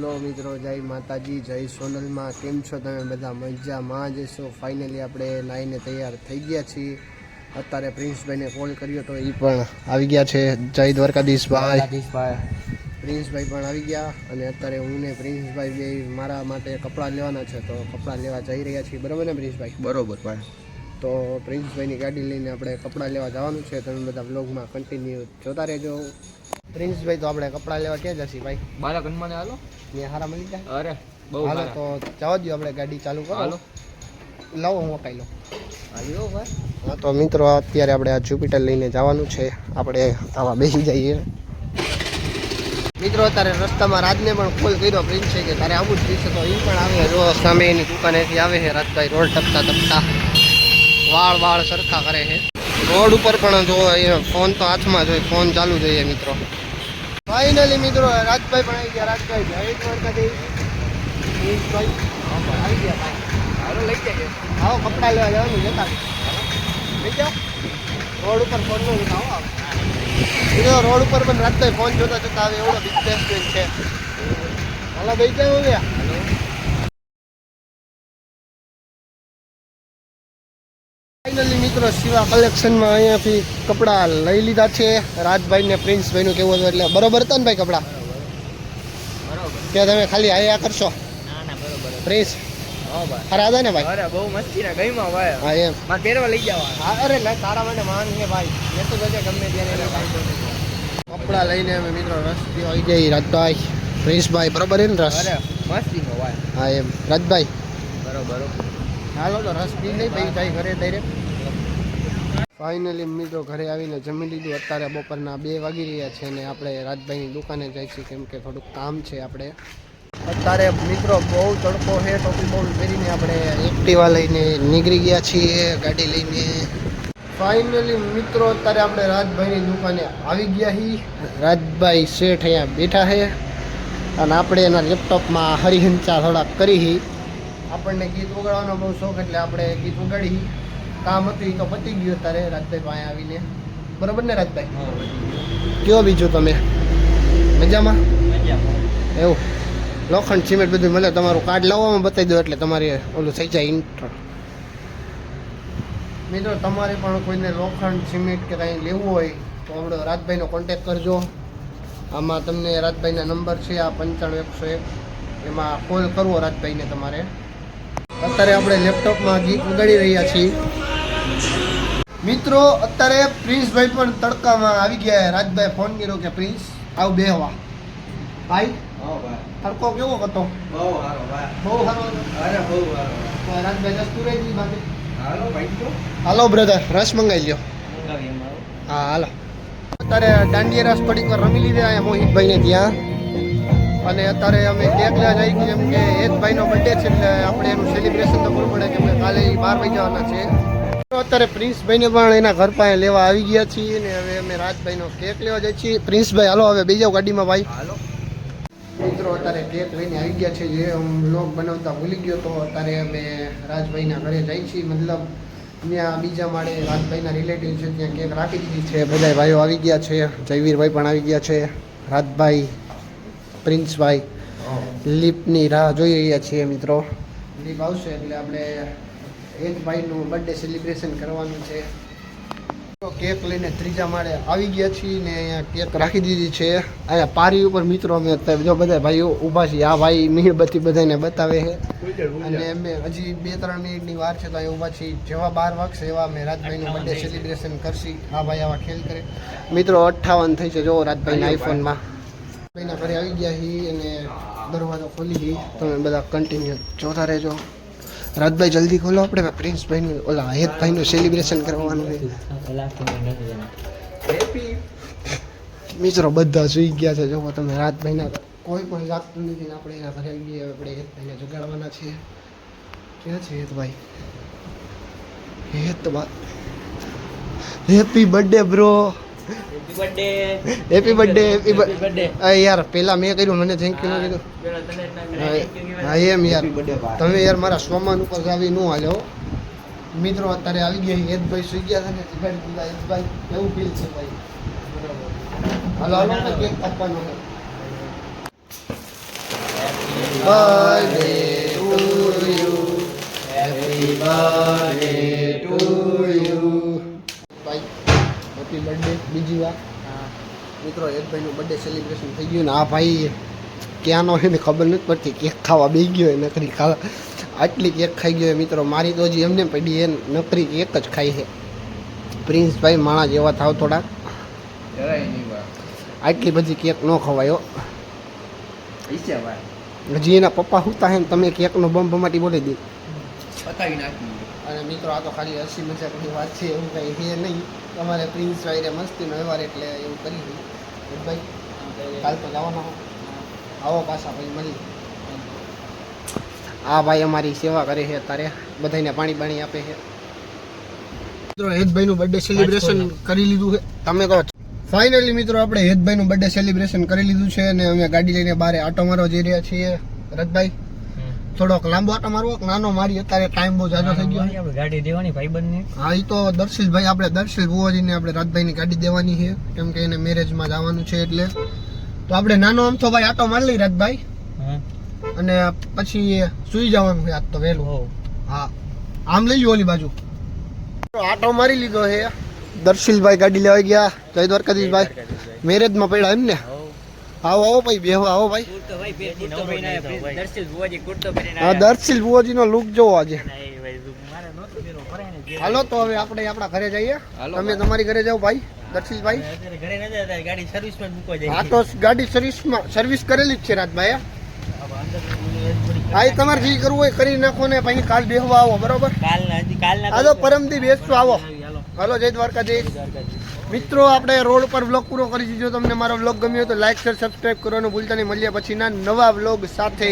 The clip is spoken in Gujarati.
હેલો મિત્રો જય માતાજી જય સોનલમાં કેમ છો તમે બધા? મજામાં જશો ફાઇનલી આપણે નાઈને તૈયાર થઈ ગયા છીએ. અત્યારે પ્રિન્સભાઈને કોલ કર્યો તો એ પણ આવી ગયા છે. જય દ્વારકાધીશભાઈ પ્રિન્સભાઈ પણ આવી ગયા અને અત્યારે હું ને પ્રિન્સભાઈ બે મારા માટે કપડાં લેવાના છે તો કપડાં લેવા જઈ રહ્યા છીએ. બરાબર ને પ્રિન્સભાઈ? બરોબર ભાઈ. તો પ્રિન્સભાઈની ગાડી લઈને આપણે કપડાં લેવા જવાનું છે. તમે બધા બ્લોગમાં કન્ટિન્યુ જોતા રહેજો. પ્રિન્સભાઈ તો આપણે કપડાં લેવા ક્યાં જશે ભાઈ? બાળક હનુમાને હાલો. હારા મળી જાય. અરે બહુ હાલો તો જવા દો આપણે ગાડી ચાલુ કરો. હાલો. લાવો હું અપાઈ લઉં. હાલ્યો ભાઈ. હા તો મિત્રો અત્યારે આપણે આ જુપિટર લઈને જવાનું છે. આપણે આવા બેસી જઈએ. મિત્રો અત્યારે રસ્તામાં રાજને પણ કોલ કર્યો પ્રિન્સ છે કે તારે આવું જ થશે તો એ પણ આવે. જો સામે એની દુકાનેથી આવે છે રાજભાઈ રોડ ટપતા ટપતા વાળ વાળ સરખા કરે છે. રોડ ઉપર પણ જો એ ફોન તો હાથમાં જોઈએ ફોન ચાલુ જોઈએ મિત્રો. ફાઇનલી મિત્રો રાજભાઈ પણ આવી ગયા. રાજભાઈ જય દ્વારકાધીશ. ભાઈ આવી ગયા ભાઈ. હારો લઈ જાય આવો કપડાં લેવા જવાનું જતા લઈ જાઓ. રોડ ઉપર ફોન નો આવો. બીજો રોડ ઉપર પણ રાજભાઈ ફોન જોતા જોતા આવે એવડો બિઝનેસમેન છે. હાલો ભાઈ કેમ ગયા ફાઇનલી મિત્રો શિવા કલેક્શનમાં અહીંયાથી કપડાં લઈ લીધા છે. રાજભાઈ ને પ્રિન્સભાઈ નું કેવું હતું એટલે બરોબર હતા ને ભાઈ કપડાં? બરોબર ત્યાં તમે ખાલી આયા કરશો? પ્રિન્સ? હતા ને ભાઈ? અરે બહુ મસ્તી ના ગઈમાં ભાઈ. હા એમ. મારે પહેરવા લઈ જવા. અરે ના તારા માટે માન છે ભાઈ. એ તો જજે ગમે ત્યારે કપડા લઈને અમે મિત્રો રસ પીવા આવી જઈએ. રાજભાઈ પ્રિન્સભાઈ બરોબર ને રસ? અરે મસ્તી નો ભાઈ. હા એમ. રાજભાઈ? બરોબર હાલો તો રસ પી લઈ ભાઈ જાય ઘરે ડાયરેક્ટ ફાઇનલી મિત્રો ઘરે આવીને જમી લીધું. અત્યારે બપોરના બે વાગી રહ્યા છે ને આપણે રાજભાઈની દુકાને જાય છીએ કેમ કે થોડુંક કામ છે આપણે. અત્યારે મિત્રો બહુ તડકો છે, ટોપી બોલ પહેરીને આપણે એક્ટિવા લઈને નીકળી ગયા છીએ, ગાડી લઈને. ફાઇનલી મિત્રો અત્યારે આપણે રાજભાઈની દુકાને આવી ગયા છીએ રાજભાઈ શેઠ અહીંયા બેઠા છે. અને આપણે એના લેપટોપમાં હરિહંચા થોડાક કરી આપણને ગીત વગાડવાનો બહુ શોખ એટલે આપણે ગીત વગાડી કામ હતું એ તો પતી ગયું અત્યારે રાજભાઈ પાસે આવીને. બરોબર ને રાજભાઈ? કયો બીજું તમે? મજામાં? એવું. લોખંડ સિમેન્ટ બધું મળે તમારું કાર્ડ લાવવામાં બતાવી દો એટલે તમારે ઓલું થઈ જાય ઇન્ટર મિત્રો તમારે પણ કોઈને લોખંડ સિમેન્ટ કે કાંઈ લેવું હોય તો આપણો રાજભાઈનો કોન્ટેક કરજો. આમાં તમને રાજભાઈના નંબર છે આ પંચાણું એકસો એક. એમાં કોલ કરવો રાજભાઈને તમારે. અત્યારે આપણે લેપટોપમાં ગીત વગાડી રહ્યા છીએ. મિત્રો અત્યારે પ્રિન્સભાઈ પણ તડકામાં આવી ગયા રાજભાઈ ફોન કર્યો કે પ્રિન્સ આવ બેહવા. ભાઈ હા ભાઈ. તડકો કેવો હતો? બહુ સારો બહુ સારો અરે બહુ સારો રાજભાઈ દસ્તું રહી બાકી. હાલો ભાઈ હાલો બ્રધર રસ મંગાવી લ્યો હા હાલો. અત્યારે દાંડિયા રસ થોડીક વાર રમી લીધા અહીંયા મોહિતભાઈને ત્યાં. અને અત્યારે અમે કેક લેવા જઈ છીએ કેમ કે એક ભાઈનો બર્થડે છે એટલે આપણે એનું સેલિબ્રેશન તો કરવું પડે કેમ કે કાલે બાર વાગે જવાના છે. અત્યારે પ્રિન્સભાઈને પણ એના ઘર પાસે લેવા આવી ગયા છીએ ને હવે અમે રાજભાઈનો કેક લેવા જઈએ છીએ. પ્રિન્સભાઈ હાલો હવે બેજાવ ગાડીમાં ભાઈ. હાલો. મિત્રો અત્યારે કેક લઈને આવી ગયા છે જે હું બ્લોગ બનાવતા ભૂલી ગયો તો અત્યારે અમે રાજભાઈના ઘરે જઈએ છીએ. મતલબ ત્યાં બીજા માળે રાજભાઈના રિલેટિવ છે ત્યાં કેક રાખી દીધી છે. બધા ભાઈઓ આવી ગયા છે. જયવીરભાઈ પણ આવી ગયા છે. રાજભાઈ પ્રિન્સભાઈ લીપની રાહ જોઈ રહ્યા છીએ મિત્રો. લીપ આવશે એટલે આપણે એક ભાઈનું બર્થડે સેલિબ્રેશન કરવાનું છે. તો કેક લઈને ત્રીજા માળે આવી ગયા છીએ ને અહીંયા કેક રાખી દીધી છે. અહીંયા પારી ઉપર મિત્રો અમે જો બધા ભાઈઓ ઊભા છીએ. આ ભાઈ મીણબત્તી બધાને બતાવે છે. અને અમે હજી બે ત્રણ મિનિટની વાર છે તો અહીંયા ઊભા છીએ. જેવા બાર વાગશે એવા અમે રાજભાઈનું બર્થડે સેલિબ્રેશન કરશી. આ ભાઈ આવા ખેલ કરે. મિત્રો અઠ્ઠાવન થઈ છે જો રાજભાઈના આઈફોનમાં ભાઈના ઘરે આવી ગયા છીએ અને દરવાજો ખોલી ગઈ તમે બધા કન્ટિન્યુ જોતા રહેજો. રાજભાઈ, જલ્દી ખોલો આપણે. પ્રિન્સભાઈનું ઓલા હેતભાઈનું સેલિબ્રેશન કરવાનું છે. મિત્રો, બધા સુઈ ગયા છે. જો તમે રાતભાઈના કોઈ પણ જાગતું નથી આપણે એના ઘરે આવી ગયા આપણે હેતભાઈને જગાડવાના છીએ. ક્યાં છે Hetbhai Hetbhai happy birthday bro happy birthday happy birthday happy birthday યાર પેલા મેં કર્યું મને થેન્ક યુ ન કીધું. હા એમ યાર. તમે યાર મારા સોમાન ઉપર આવી ન હાલ્યો. મિત્રો અત્યારે આવી ગયા હેતભાઈ સુઈ ગયા છે ને જગાડી દીધા હેતભાઈ એવું ફીલ છે ભાઈ. હાલો હાલો હાલો કેક કાપવાનો છે. Birthday to you happy birthday બીજી વાર મિત્રો એક ભાઈનું બર્થડે સેલિબ્રેશન થઈ ગયું ને આ ભાઈ ક્યાંનો એને ને ખબર નથી પડતી. કેક ખાવા બે ગયો નકરી ખાવા. આટલી કેક ખાઈ ગયો મિત્રો મારી તો હજી એમને પડી એ નકરી કેક જ ખાઈ છે. પ્રિન્સભાઈ માણા જેવા થાવ બા આટલી બધી કેક ન ખવાયો હજી એના પપ્પા હુતા હે ને તમે કેકનો બમ બમાટી બોલી દી. પતાવી નાખી. અને મિત્રો આ તો ખાલી હસી મજાકની વાત છે એવું કંઈ છે નહીં. તમારે પ્રિન્સભાઈને મસ્તીનો વ્યવહાર એટલે એવું કરી ભાઈ કાલ તો જવાના હો આવો પાછા ભાઈ મળી આ ભાઈ અમારી સેવા કરે છે અત્યારે. બધાને પાણી પાણી આપે છે. મિત્રો હેતભાઈનું બર્થડે સેલિબ્રેશન કરી લીધું છે. તમે કહો. ફાઇનલી મિત્રો આપણે હેતભાઈનું બર્થડે સેલિબ્રેશન કરી લીધું છે અને અમે ગાડી લઈને બહાર આટો મારવા જઈ રહ્યા છીએ. રથભાઈ થોડોક લાંબો આટો મારવો નાનો મારી અત્યારે ટાઈમ બહુ જાજો થઈ ગયો આપણે ગાડી દેવાની ભાઈબંધ ને હા એ તો દર્શિલભાઈ આપણે દર્શિલ બુવાજીને આપણે રાજભાઈની ગાડી દેવાની છે. કેમ કે એને મેરેજમાં જવાનું છે એટલે. તો આપણે નાનો આમ તો ભાઈ આટો મારી લઈ રાજભાઈ. અને પછી સુઈ જવાનું છે આજ તો વહેલું. હા. આમ લઈ ઓલી બાજુ. આટો મારી લીધો છે. દર્શિલભાઈ ગાડી લેવા ગયા. જય દ્વારકાધીશભાઈ. મેરેજમાં પડ્યા એમ ને આવો આવો ભાઈ બેહો આવો ભાઈ. હા દર્શિલ બુવાજીનો લુક જોવો આજે. હાલો તો હવે આપણે આપણા ઘરે જઈએ. તમે તમારી ઘરે જાઓ ભાઈ દર્શિલભાઈ. ઘરે ગાડી હા તો ગાડી સર્વિસમાં સર્વિસ કરેલી જ છે રાજભાઈ હા. એ તમારે જે કરવું હોય કરી નાખો ને પછી કાલ બેહવા આવો બરોબર? હાલો કાલના આ તો પરમદી આવો. હાલો. જય દ્વારકાધીશ. મિત્રો, આપણે રોડ પર વ્લોગ પૂરો કરી દીધો. તમને મારો વ્લોગ ગમ્યો તો લાઈક શેર સબસ્ક્રાઈબ કરવાનું ભૂલતા નહીં. મળીએ પછીના નવા વ્લોગ સાથે.